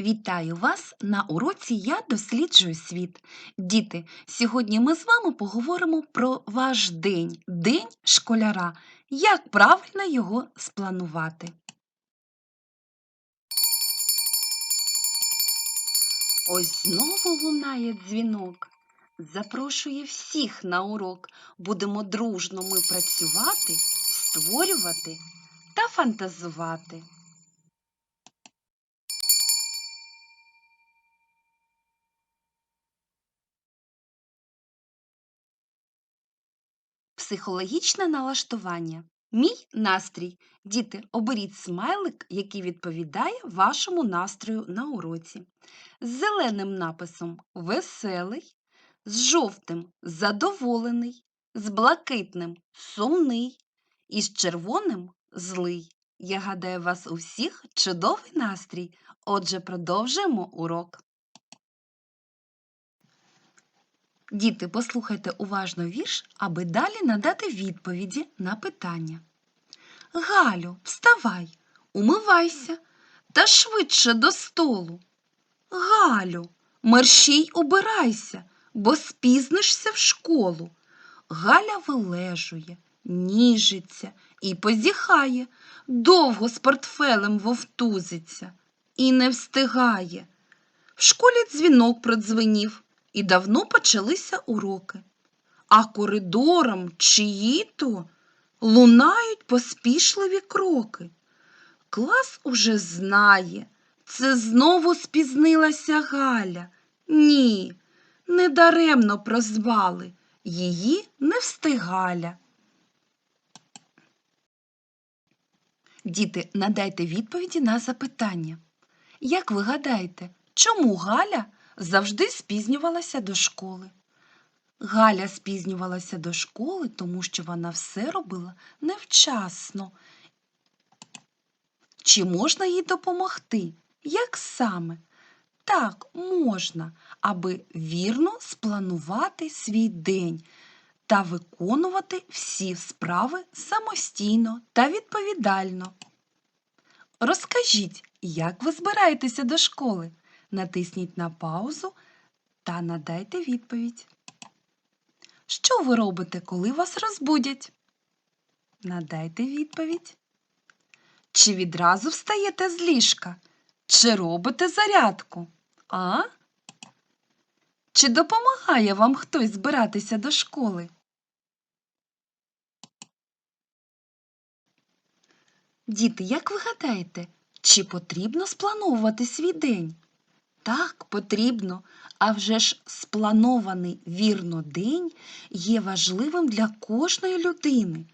Вітаю вас на уроці Я досліджую світ. Діти, сьогодні ми з вами поговоримо про ваш день, день школяра. Як правильно його спланувати? Ось знову лунає дзвінок. Запрошує всіх на урок. Будемо дружно ми працювати, створювати та фантазувати. Психологічне налаштування. Мій настрій. Діти, оберіть смайлик, який відповідає вашому настрою на уроці. З зеленим написом веселий, з жовтим задоволений, з блакитним сумний і з червоним злий. Я гадаю, вас у всіх чудовий настрій. Отже, продовжуємо урок. Діти, послухайте уважно вірш, аби далі надати відповіді на питання. Галю, вставай, умивайся та швидше до столу. Галю, мерщій убирайся, бо спізнишся в школу. Галя вилежує, ніжиться і позіхає, довго з портфелем вовтузиться і не встигає. В школі дзвінок продзвенів і давно почалися уроки. А коридором чиї то лунають поспішливі кроки. Клас уже знає, це знову спізнилася Галя. Ні, недаремно прозвали, її не встигаля. Діти, надайте відповіді на запитання. Як ви гадаєте, чому Галя завжди спізнювалася до школи? Галя спізнювалася до школи, тому що вона все робила невчасно. Чи можна їй допомогти? Як саме? Так, можна, аби вірно спланувати свій день та виконувати всі справи самостійно та відповідально. Розкажіть, як ви збираєтеся до школи? Натисніть на паузу та надайте відповідь. Що ви робите, коли вас розбудять? Надайте відповідь. Чи відразу встаєте з ліжка? Чи робите зарядку? А? Чи допомагає вам хтось збиратися до школи? Діти, як ви гадаєте, чи потрібно сплановувати свій день? Так, потрібно. А вже ж спланований вірно день є важливим для кожної людини.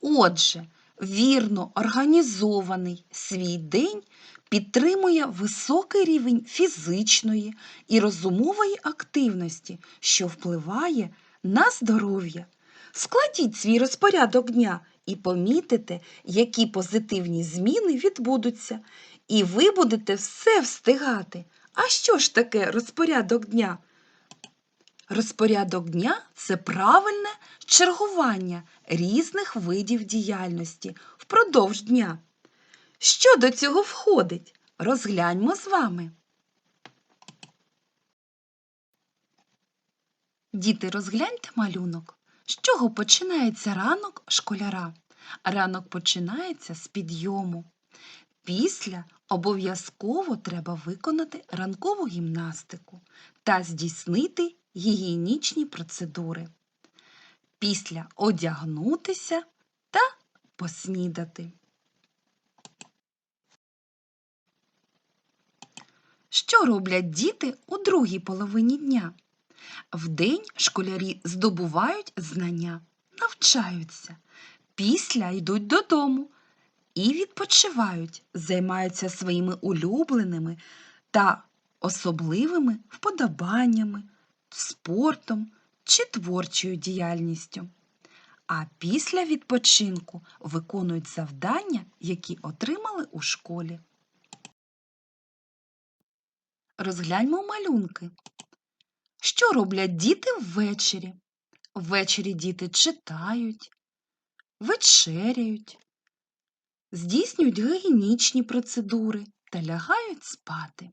Отже, вірно організований свій день підтримує високий рівень фізичної і розумової активності, що впливає на здоров'я. Складіть свій розпорядок дня і помітите, які позитивні зміни відбудуться, і ви будете все встигати. А що ж таке розпорядок дня? Розпорядок дня це правильне чергування різних видів діяльності впродовж дня. Що до цього входить? Розгляньмо з вами. Діти, розгляньте малюнок. З чого починається ранок школяра? Ранок починається з підйому. Після обов'язково треба виконати ранкову гімнастику та здійснити гігієнічні процедури. Після одягнутися та поснідати. Що роблять діти у другій половині дня? Вдень школярі здобувають знання, навчаються, після йдуть додому і відпочивають, займаються своїми улюбленими та особливими вподобаннями, спортом чи творчою діяльністю. А після відпочинку виконують завдання, які отримали у школі. Розгляньмо малюнки. Що роблять діти ввечері? Ввечері діти читають, вечеряють, здійснюють гігієнічні процедури та лягають спати.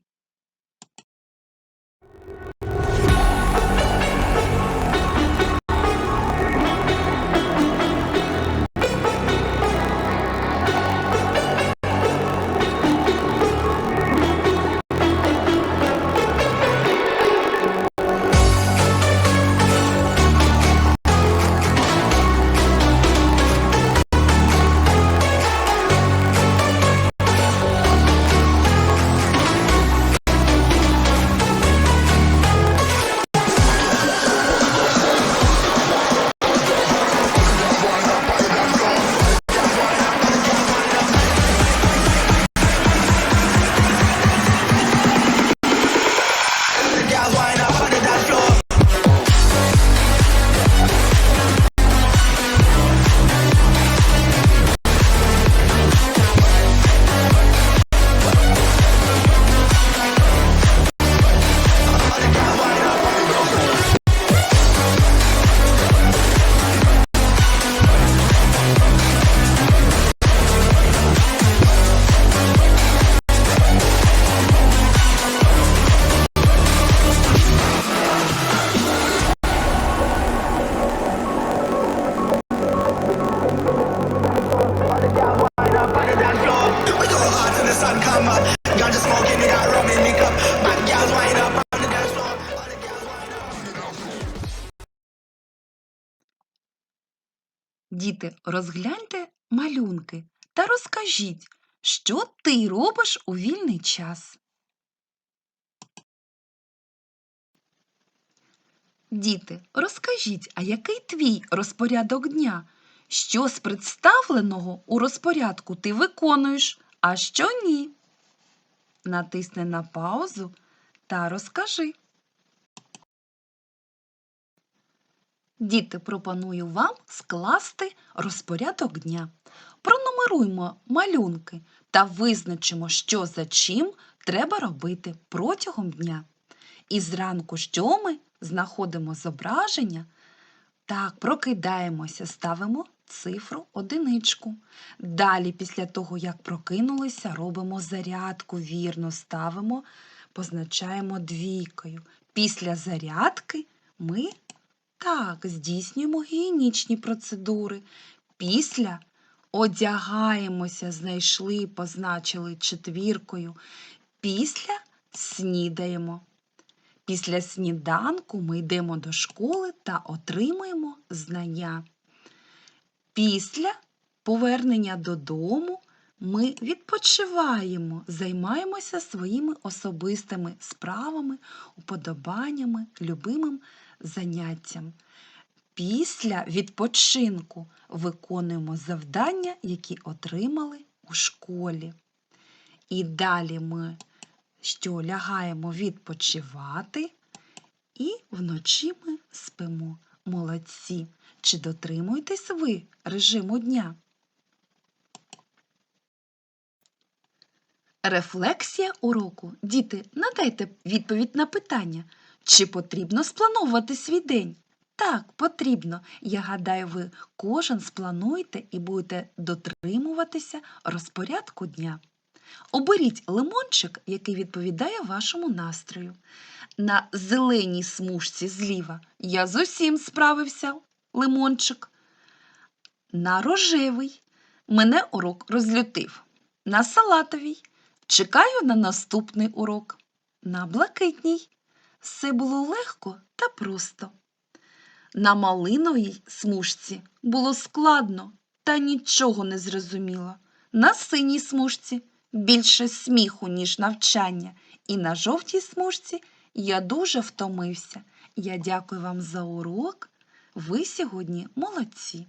Діти, розгляньте малюнки та розкажіть, що ти робиш у вільний час. Діти, розкажіть, а який твій розпорядок дня? Що з представленого у розпорядку ти виконуєш, а що ні? Натисни на паузу та розкажи. Діти, пропоную вам скласти розпорядок дня. Пронумеруймо малюнки та визначимо, що за чим треба робити протягом дня. І зранку, що ми знаходимо зображення, так, прокидаємося, ставимо цифру одиничку. Далі, після того, як прокинулися, робимо зарядку, вірно ставимо, позначаємо двійкою. Після зарядки ми так, здійснюємо гігієнічні процедури. Після одягаємося, знайшли, позначили четвіркою. Після снідаємо. Після сніданку ми йдемо до школи та отримуємо знання. Після повернення додому ми відпочиваємо, займаємося своїми особистими справами, уподобаннями, любимим заняттям. Після відпочинку виконуємо завдання, які отримали у школі. І далі ми що лягаємо відпочивати, і вночі ми спимо. Молодці! Чи дотримуєтесь ви режиму дня? Рефлексія уроку. Діти, надайте відповідь на питання, чи потрібно сплановувати свій день? Так, потрібно. Я гадаю, ви кожен сплануєте і будете дотримуватися розпорядку дня. Оберіть лимончик, який відповідає вашому настрою. На зеленій смужці зліва я з усім справився, лимончик. На рожевий мене урок розлютив. На салатовій чекаю на наступний урок. На блакитній все було легко та просто. На малиновій смужці було складно та нічого не зрозуміло. На синій смужці більше сміху, ніж навчання, і на жовтій смужці я дуже втомився. Я дякую вам за урок. Ви сьогодні молодці.